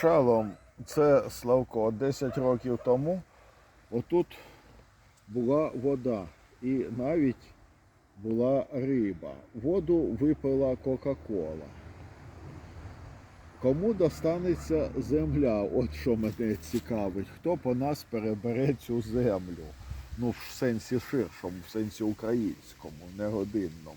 Шалом, це Славко. 10 років тому отут була вода і навіть була риба. Воду випила Кока-Кола. Кому достанеться земля? От що мене цікавить. Хто по нас перебере цю землю? Ну, в сенсі ширшому, в сенсі українському, не годинному.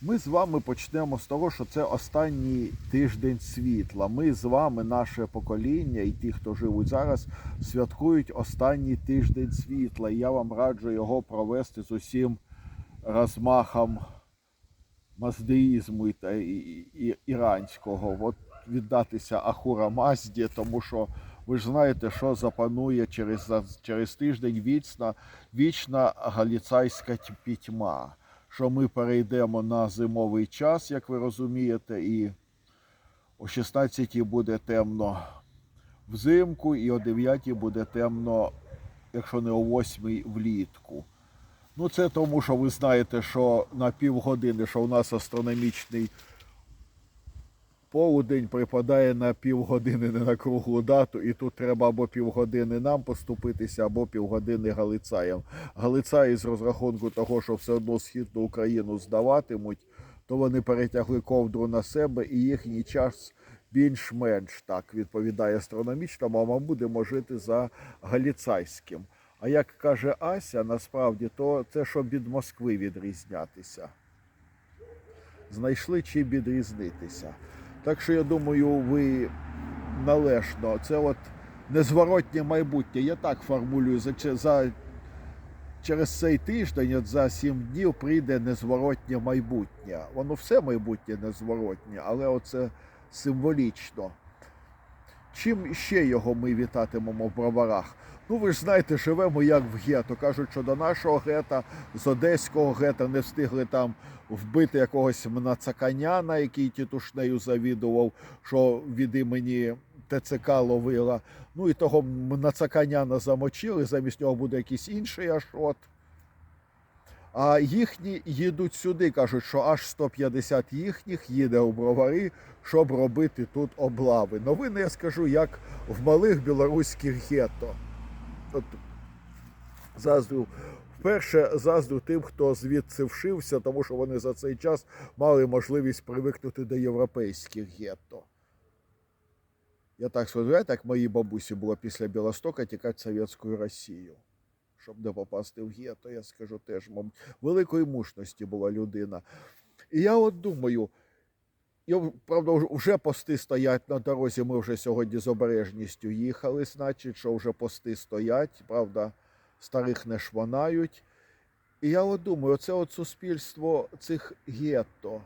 Ми з вами почнемо з того, що це останній тиждень світла. Ми з вами, наше покоління і ті, хто живуть зараз, святкують останній тиждень світла. І я вам раджу його провести з усім розмахом маздеїзму і, і, і, іранського. От віддатися Ахура Мазді, тому що ви ж знаєте, що запанує через, через тиждень вічна, вічна галіцайська пітьма. Що ми перейдемо на зимовий час, як ви розумієте, і о 16 буде темно взимку, і о 9 буде темно, якщо не о 8 влітку. Ну, це тому, що ви знаєте, що на півгодини, що у нас астрономічний полудень припадає на півгодини не на круглу дату, і тут треба або півгодини нам поступитися, або півгодини галицаям. Галицаї з розрахунку того, що все одно східну Україну здаватимуть, то вони перетягли ковдру на себе і їхній час більш-менш так відповідає астрономічному, а ми будемо жити за галіцайським. А як каже Ася, насправді, то це щоб від Москви відрізнятися. Знайшли чим відрізнитися. Так що я думаю, ви належно. Це от незворотнє майбутнє. Я так формулюю. За, за, через цей тиждень, от за сім днів, прийде незворотнє майбутнє. Воно все майбутнє незворотнє, але оце символічно. Чим ще його ми вітатимемо в броварах? Ну, ви ж знаєте, живемо як в гетто. Кажуть, що до нашого гета, з одеського гета не встигли там вбити якогось мнацаканяна, який тітушнею завідував, що від імені ТЦК ловила. Ну і того мнацаканяна замочили, замість нього буде якийсь інший ашот. А їхні їдуть сюди, кажуть, що аж 150 їхніх їде у бровари, щоб робити тут облави. Новини я скажу, як в малих білоруських гетто. От заздрю. Вперше заздрю тим, хто звідси вшився, тому що вони за цей час мали можливість привикнути до європейських гетто. Я так сподіваюся, як моїй бабусі було після Білостока тікати в Совєтську Росію. Щоб не попасти в гетто, я скажу теж, мабуть, великої мужності була людина. І я от думаю, я, правда, вже- пости стоять на дорозі. Ми вже сьогодні з обережністю їхали, значить, що вже пости стоять, правда, старих не шванають. І я от думаю, оце от суспільство цих гетто.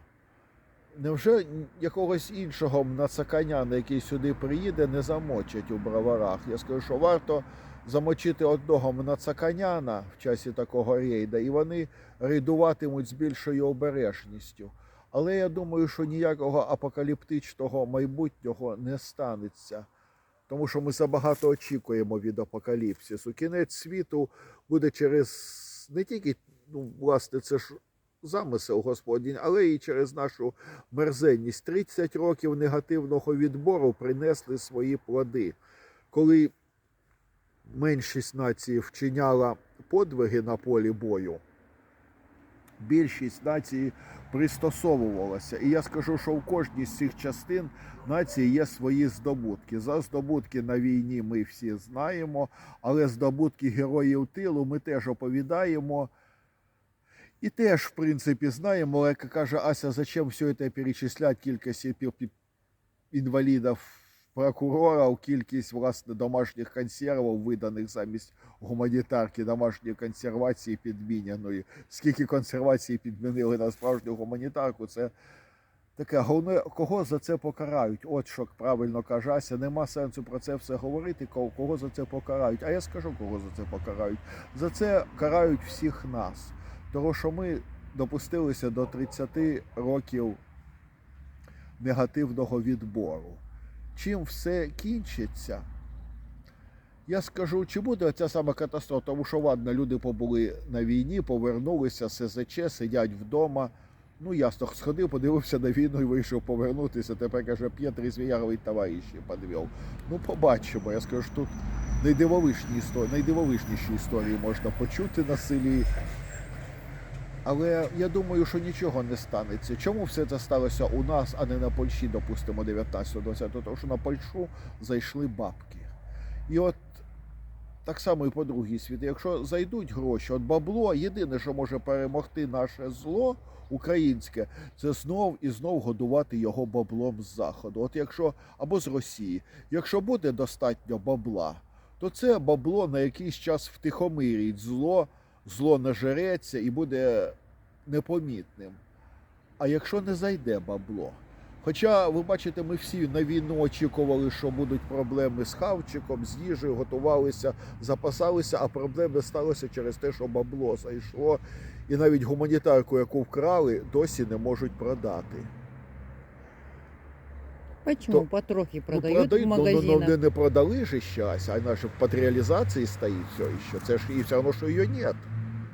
Невже якогось іншого нацаканяна, який сюди приїде, не замочать у броварах? Я скажу, що варто замочити одного мнацаканяна в часі такого рейда, і вони рейдуватимуть з більшою обережністю. Але я думаю, що ніякого апокаліптичного майбутнього не станеться. Тому що ми забагато очікуємо від апокаліпсису. Кінець світу буде через не тільки, ну, власне, це ж замисел Господній, але і через нашу мерзенність. 30 років негативного відбору принесли свої плоди. Коли меншість нації вчиняла подвиги на полі бою, більшість нації пристосовувалася. І я скажу, що в кожній з цих частин нації є свої здобутки. За здобутки на війні ми всі знаємо, але здобутки героїв тилу ми теж оповідаємо. І теж, в принципі, знаємо, як каже Ася, зачем все це перечислять кількість пі- інвалідів прокурорів, кількість власне домашніх консервів, виданих замість гуманітарки домашньої консервації підміняної. Скільки консервації підмінили на справжню гуманітарку, це таке головне, кого за це покарають. От що правильно каже Ася, нема сенсу про це все говорити, кого за це покарають. А я скажу, кого за це покарають. За це карають всіх нас. Тому що ми допустилися до 30 років негативного відбору. Чим все кінчиться? Я скажу, чи буде ця сама катастрофа, тому що ладно, люди побули на війні, повернулися, СЗЧ, сидять вдома. Ну ясно, сходив, подивився на війну і вийшов повернутися. Тепер каже, п'є трезвіяровий товариші підвів. Ну, побачимо. Я скажу, тут найдивовижні історії, найдивовижніші історії можна почути на селі. Але я думаю, що нічого не станеться. Чому все це сталося у нас, а не на Польщі, допустимо, 19-20? Тому що на Польщу зайшли бабки. І от так само і по другій світі. Якщо зайдуть гроші, от бабло, єдине, що може перемогти наше зло українське, це знов і знов годувати його баблом з заходу. От якщо або з Росії, якщо буде достатньо бабла, то це бабло на якийсь час втихомирить зло, зло нажереться і буде непомітним. А якщо не зайде бабло, Хоча, ви бачите, ми всі на війну очікували, що будуть проблеми з хавчиком, з їжею, готувалися, запасалися, а проблеми сталися через те, що бабло зайшло. І навіть гуманітарку, яку вкрали, досі не можуть продати. Почему? То- Потрохи Ну, продают продають, в ну, ну, магазинах. ну, не, не продали же щас, а вона ж в патріалізації стоїть все ще. Це ж і все одно, що її нет.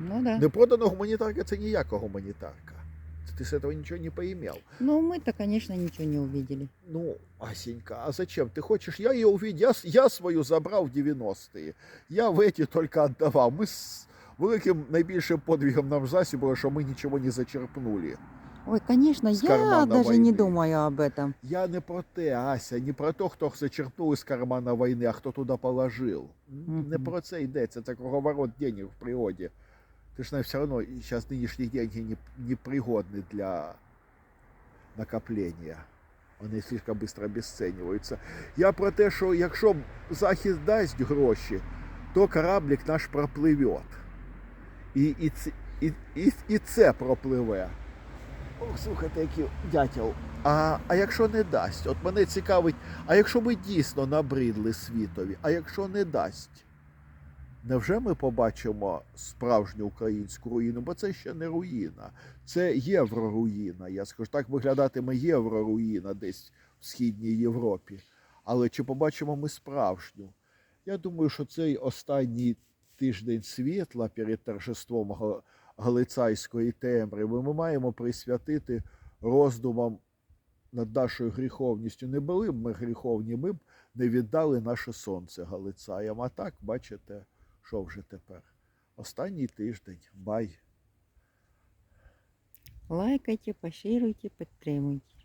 Ну да. Не продана гуманітарка це ніяка гуманітарка. Це Ти з цього нічого не поімел. Ну, мы-то, конечно, ничего не увидели. Ну, Асенька, а зачем? Ты хочешь? Я ее увидел. Я, с- я свою забрав в 90-ті. Я в эти только отдавав. Ми з великим найбільшим подвигом нам в засі було, що ми нічого не зачерпнули. Ой, конечно, С я даже войны. не думаю об этом. Я не про те, Ася, не про те, хто зачерпнув із кармана війни, а хто туди положив. Не про це йдеться, це круговорот денег в природі. Ти ж знаєш, все одно зараз нинішні деньги не, не пригодні для накоплення. Вони слишком швидко обесцінюються. Я про те, що якщо Захід дасть гроші, то кораблик наш пропливе. І, і, і, і, і це пропливе. Ох, слухайте, який дятел. А, а якщо не дасть, от мене цікавить, а якщо ми дійсно набридли світові, а якщо не дасть, невже ми побачимо справжню українську руїну? Бо це ще не руїна, це євроруїна. Я скажу, так виглядатиме євроруїна десь в Східній Європі. Але чи побачимо ми справжню? Я думаю, що цей останній тиждень світла перед торжеством Галицайської темряви ми маємо присвятити роздумам над нашою гріховністю. Не були б ми гріховні, ми б не віддали наше сонце Галицаям. А так, бачите, що вже тепер? Останній тиждень. Бай. Лайкайте, поширюйте, підтримуйте.